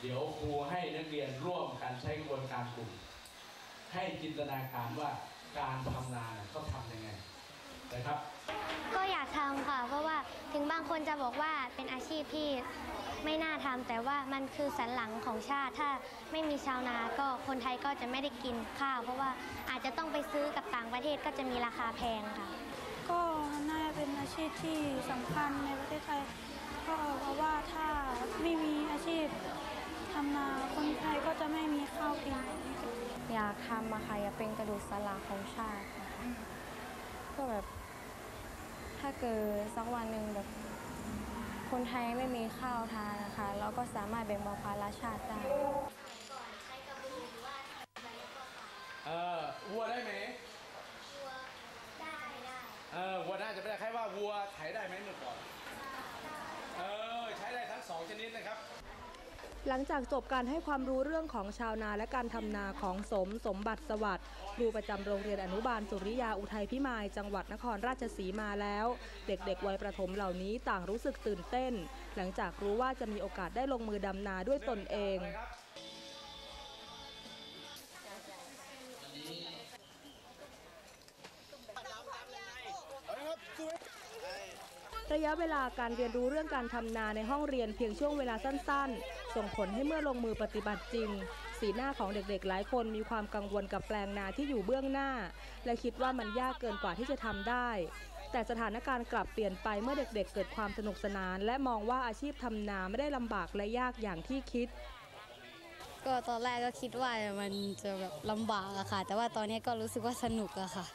เดี๋ยวครูให้นักเรียนร่วมกันใช้กระบวนการกลุ่ม ให้จินตนาการว่าการทำนาเนี่ยเขาทำยังไงนะครับ ก็อยากทำค่ะ เพราะว่าถึงบางคนจะบอกว่าเป็นอาชีพที่ไม่น่าทำแต่ว่ามันคือสันหลังของชาติ ถ้าไม่มีชาวนาก็คนไทยก็จะไม่ได้กินข้าว เพราะว่าอาจจะต้องไปซื้อกับต่างประเทศก็จะมีราคาแพงค่ะ ก็น่าจะเป็นอาชีพที่สำคัญในประเทศไทยก็เพราะว่าถ้าไม่มีอาชีพ ทำนาคนไทยก็จะไม่มีข้าวกินอยากทำอะค่ะอยากเป็นกระดูกสันหลังของชาติค่ะก็แบบถ้าเกิดสักวันหนึ่งแบบคนไทยไม่มีข้าวทานนะคะ เราก็สามารถแบ่งเบาภาระชาติได้เออวัวได้ไหมได้ได้เออวัวน่าจะไม่ได้ใครว่าวัวไถได้ไหมเมื่อก่อนเออใช้ได้ทั้งสองชนิดนะครับ หลังจากจบการให้ความรู้เรื่องของชาวนาและการทำนาของสมสมบัติสวัสดิ์ครูประจำโรงเรียนอนุบาลสุริยาอุทัยพิมายจังหวัดนครราชสีมาแล้ว เด็กๆวัยประถมเหล่านี้ต่างรู้สึกตื่นเต้น หลังจากรู้ว่าจะมีโอกาสได้ลงมือดำนาด้วยตนเอง ระยะเวลาการเรียนรู้เรื่องการทำนาในห้องเรียนเพียงช่วงเวลาสั้นๆ ส่งผลให้เมื่อลงมือปฏิบัติจริง สีหน้าของเด็กๆ หลายคนมีความกังวลกับแปลงนาที่อยู่เบื้องหน้า และคิดว่ามันยากเกินกว่าที่จะทำได้ แต่สถานการณ์กลับเปลี่ยนไปเมื่อเด็กๆ เกิดความสนุกสนาน และมองว่าอาชีพทำนาไม่ได้ลำบากและยากอย่างที่คิดก็ตอนแรกก็คิดว่ามันจะแบบลำบากอะค่ะ แต่ว่าตอนนี้ก็รู้สึกว่าสนุกอะค่ะ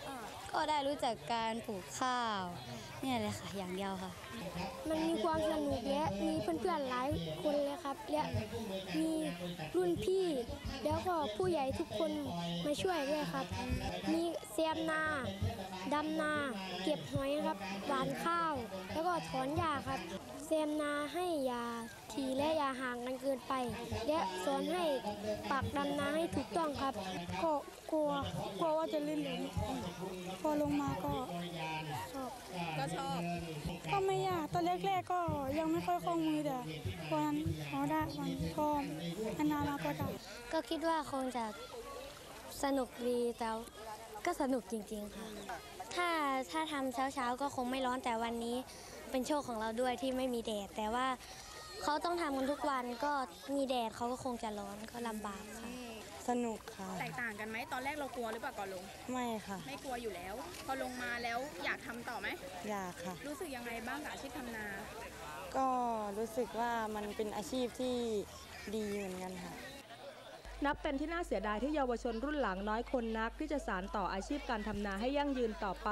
ก็ได้รู้จักการปลูกข้าวเนี่ยเลยค่ะอย่างเดียวค่ะ มันมีความสนุกและมีเพื่อนๆหลายคนเลยครับและมีรุ่นพี่แล้วก็ผู้ใหญ่ทุกคนมาช่วยด้วยครับ มีเซียมนา ดำนา เก็บหอยครับหวานข้าว แล้วก็ถอนหญ้าครับเสียมนาให้ยาทีและอยาห่างกันเกินไป และสอนให้ปักดำนาให้ถูกต้องครับ ก็กลัวกลัวว่าจะลื่นล้มพอลงมาก็ชอบก็ชอบก็ไม่ยากตอนแรกๆก็ยังไม่ค่อยคล่องมือแต่วันนั้นพอได้วันก็นานๆมาก็ได้ก็คิดว่าคงจะสนุกดีแต่ ก็สนุกจริงๆค่ะ ถ้าถ้าทำเช้าๆก็คงไม่ร้อนแต่วันนี้เป็นโชคของเราด้วยที่ไม่มีแดด แต่ว่าเขาต้องทำกันทุกวันก็มีแดดเขาก็คงจะร้อนก็ลำบากค่ะ สนุกค่ะ แตกต่างกันไหมตอนแรกเรากลัวหรือเปล่าก่อนลง ไม่ค่ะ ไม่กลัวอยู่แล้ว พอลงมาแล้วอยากทำต่อไหม อยากค่ะ รู้สึกยังไงบ้างกับอาชีพทำนา ก็รู้สึกว่ามันเป็นอาชีพที่ดีเหมือนกันค่ะ นับเป็นที่น่าเสียดายที่เยาวชนรุ่นหลังน้อยคนนักที่จะสานต่ออาชีพการทำนาให้ยั่งยืนต่อไป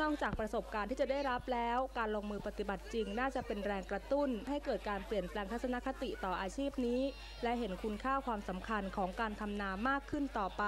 นอกจากประสบการณ์ที่จะได้รับแล้ว การลงมือปฏิบัติจริงน่าจะเป็นแรงกระตุ้น ให้เกิดการเปลี่ยนแปลงทัศนคติต่ออาชีพนี้ และเห็นคุณค่าความสำคัญของการทำนามากขึ้นต่อไป